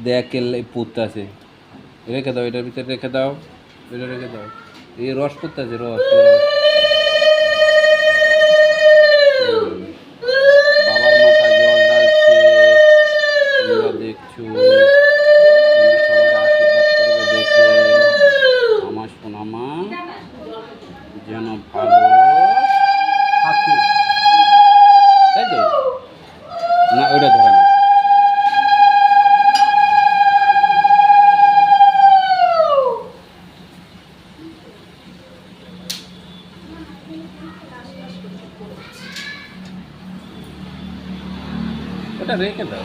হুম দেখ পুত আছে। রেখে দাও, এটার ভিতরে রেখে দাও, এটা রেখে দাও। এই রস পুত আছে, রস। বাবার মাথায় জল দেখছ। সবাই আশীর্বাদ দেখে। আমার যেন ভালো থাকে। না ওটা ধরে। ওটা রেখে দাও।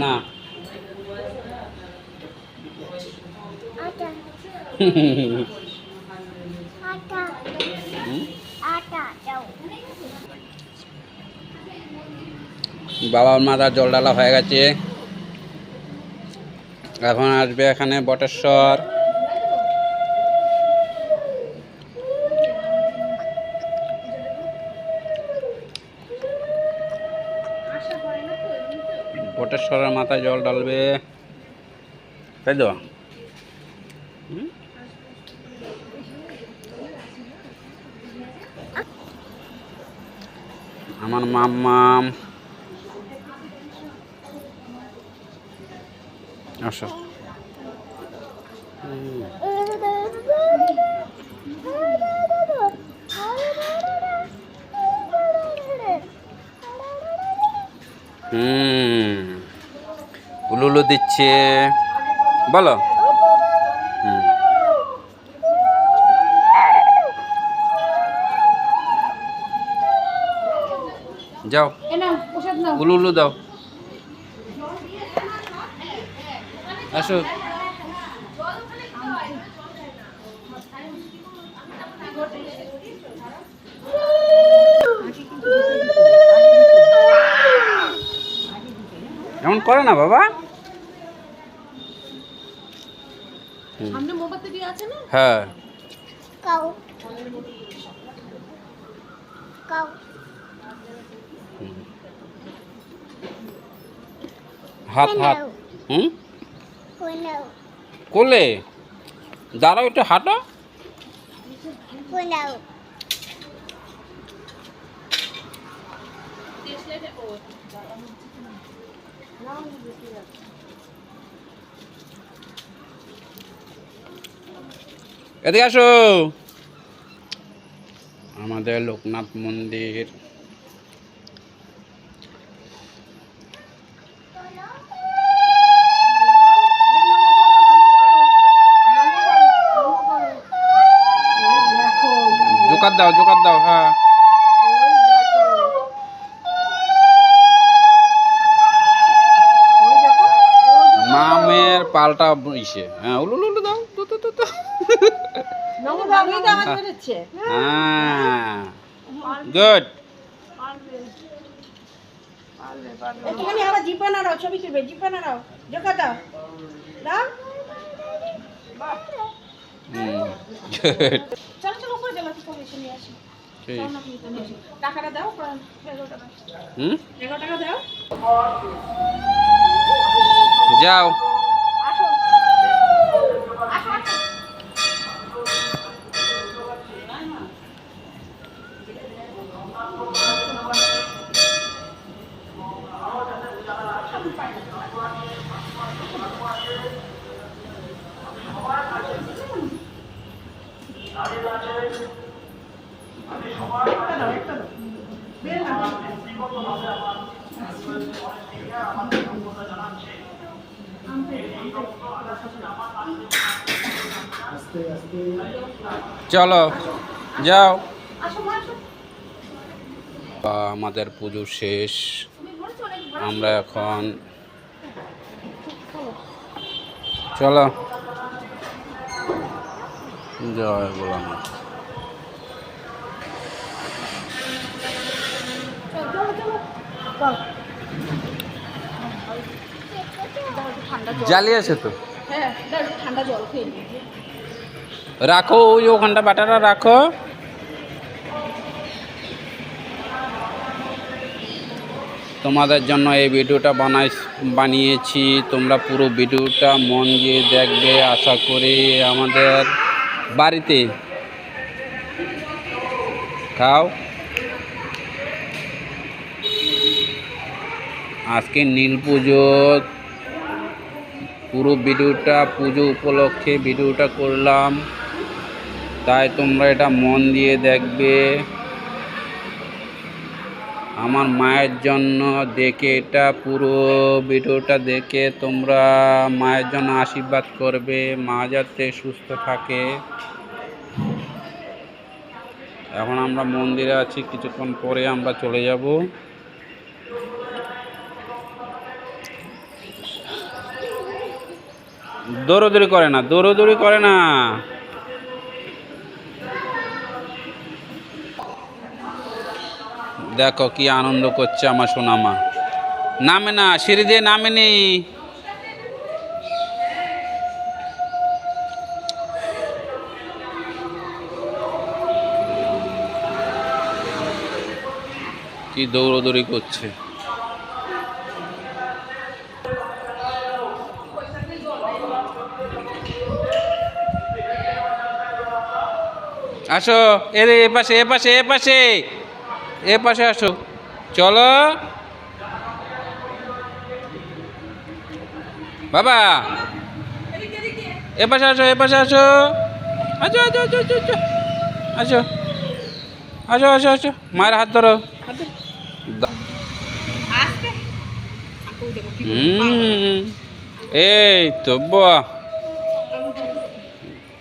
না। আটা বাবার মাথার জল ডালা হয়ে গেছে। এখন আসবে এখানে বটেশ্বর। বটেশ্বরের মাথায় জল ডালবে তাই তো? আমার মাম্মাম। আসো হুম। উলুলু দিচ্ছে। বলো। হুম। যাও। উলুলু দাও। আসো। এমন করে না বাবা। হুম। সামনে মোমবাতি দিয়ে আছে না? হ্যাঁ। কাউ। কাউ। হুম। হাত। হাত হুম? কোলে? দাঁড়াও একটু হাঁটো। এদিকে আসো। আমাদের লোকনাথ মন্দির। জোকার দাও জোকার দাও হ্যাঁ। মামের পাল্টা ইসে। হ্যাঁ উলু উলু দাও তু তু তু হ্যাঁ। গুড একটুখানি আবার জিপা নাড়াও ছবি তুলবে জিপা নাড়াও জোকা দাও চলো চলো নিয়ে আসি। টাকাটা দাও হুম? এগারো টাকা দাও। যাও। আসো আসো একটা দাও একটা দাও বের না চলো যাও। আমাদের পুজো শেষ। আমরা এখন চলো। জয় কাউ ঠান্ডা জল। জালি আছে তো? হ্যাঁ ঠান্ডা জল খেয়ে রাখো ওই ওখানটা বাটাটা রাখো। তোমাদের জন্য এই ভিডিওটা বানাই বানিয়েছি। তোমরা পুরো ভিডিওটা মন দিয়ে দেখবে আশা করি আমাদের বাড়িতে। খাও। আজকে নীল পুজো পুরো ভিডিওটা পুজো উপলক্ষে ভিডিওটা করলাম। তাই তোমরা এটা মন দিয়ে দেখবে। আমার মায়ের জন্য দেখে এটা পুরো ভিডিওটা দেখে তোমরা মায়ের জন্য আশীর্বাদ করবে, মা যাতে সুস্থ থাকে। এখন আমরা মন্দিরে আছি, কিছুক্ষণ পরে আমরা চলে যাব। দৌড়দৌড়ি করে না, দৌড়দৌড়ি করে না। দেখো কি আনন্দ করছে আমার সোনামা। নামে না, সিঁড়ি দিয়ে নামেনি কি দৌড়দৌড়ি করছে। আসো এর এ পাশে এ পাশে এ পাশে। এ পাশে আসো। চলো। বাবা। এ পাশে আসো এ পাশে আসো। আচ্ছা আচ্ছা আচ্ছা আচ্ছা আসো। আসো। আসো আসো মায়ের হাত ধরো। এই তো বাহ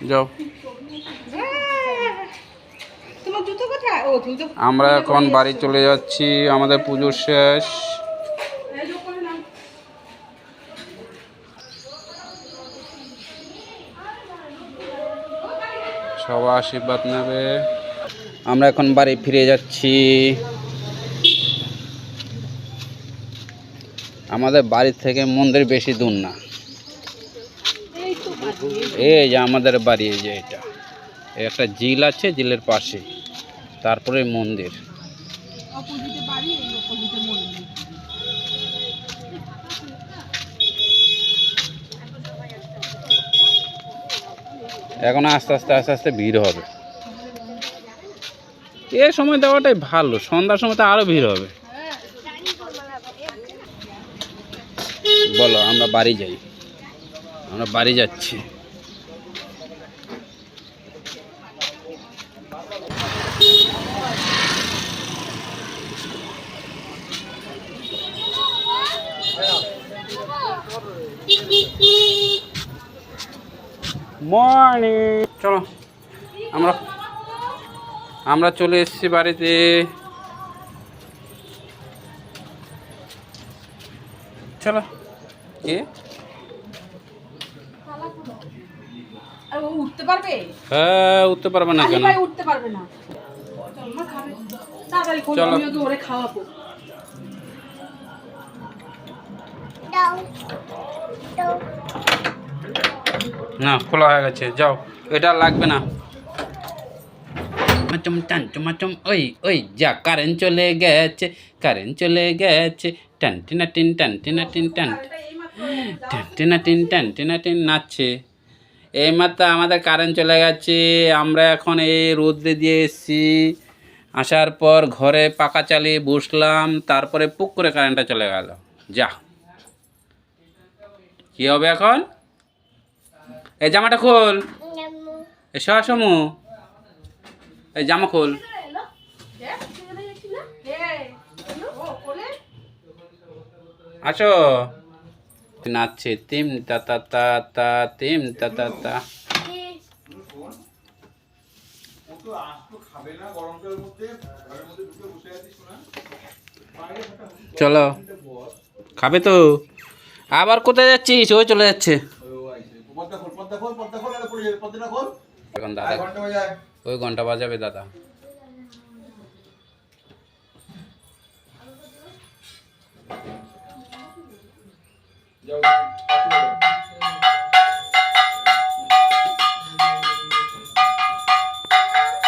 যাও তোমার জুতো কোথায় ও তুমি তো আমরা এখন বাড়ি চলে যাচ্ছি, আমাদের পুজো শেষ। সবাই আশীর্বাদ নেবে। আমরা এখন বাড়ি ফিরে যাচ্ছি। আমাদের বাড়ি থেকে মন্দির বেশি দূর না। এই যে আমাদের বাড়ি, এই যে এটা। একটা ঝিল আছে, ঝিলের পাশে। তারপরে মন্দির। এখন আস্তে আস্তে আস্তে আস্তে ভিড় হবে। এ সময় দেওয়াটাই ভালো সন্ধ্যার সময় তো আরও ভিড় হবে। বলো আমরা বাড়ি যাই। আমরা বাড়ি যাচ্ছি। মর্নিং চলো আমরা আমরা চলে এসেছি বাড়িতে। চলো। কে? উঠতে পারবে? হ্যাঁ উঠতে পারবে না কেন? পায়ে উঠতে পারবে না। চল, মা খাবে। তাড়াতাড়ি খোলো, চলো। ওরে খাওয়াবো। দাও দাও না, খোলা হয়ে গেছে, যাও। এটা লাগবে না। চুমাচুম টান চুমাচুম ওই ওই, যা কারেন্ট চলে গেছে কারেন্ট চলে গেছে, টান, টিনা, টিন, টান, টিনা, টিন, টান টান, টিনা, টিন, টান, টিনা, টিন নাচছে। এইমাত্র আমাদের কারেন্ট চলে গেছে, আমরা এখন এই রোদ্রে দিয়ে এসেছি। আসার পর ঘরে পাকা চালিয়ে বসলাম, তারপরে পুক করে কারেন্টটা চলে গেল। যা। কী হবে এখন? এই জামাটা খোল। এসো আসমু এই জামা খোল। আসো। নাচছে তিম তা তা তা তা তিম তা তা তা। চলো। খাবে তো? আবার কোথায় যাচ্ছিস? ও চলে যাচ্ছে। এখন দাদা ওই ঘণ্টা বাজাবে দাদা। যাও।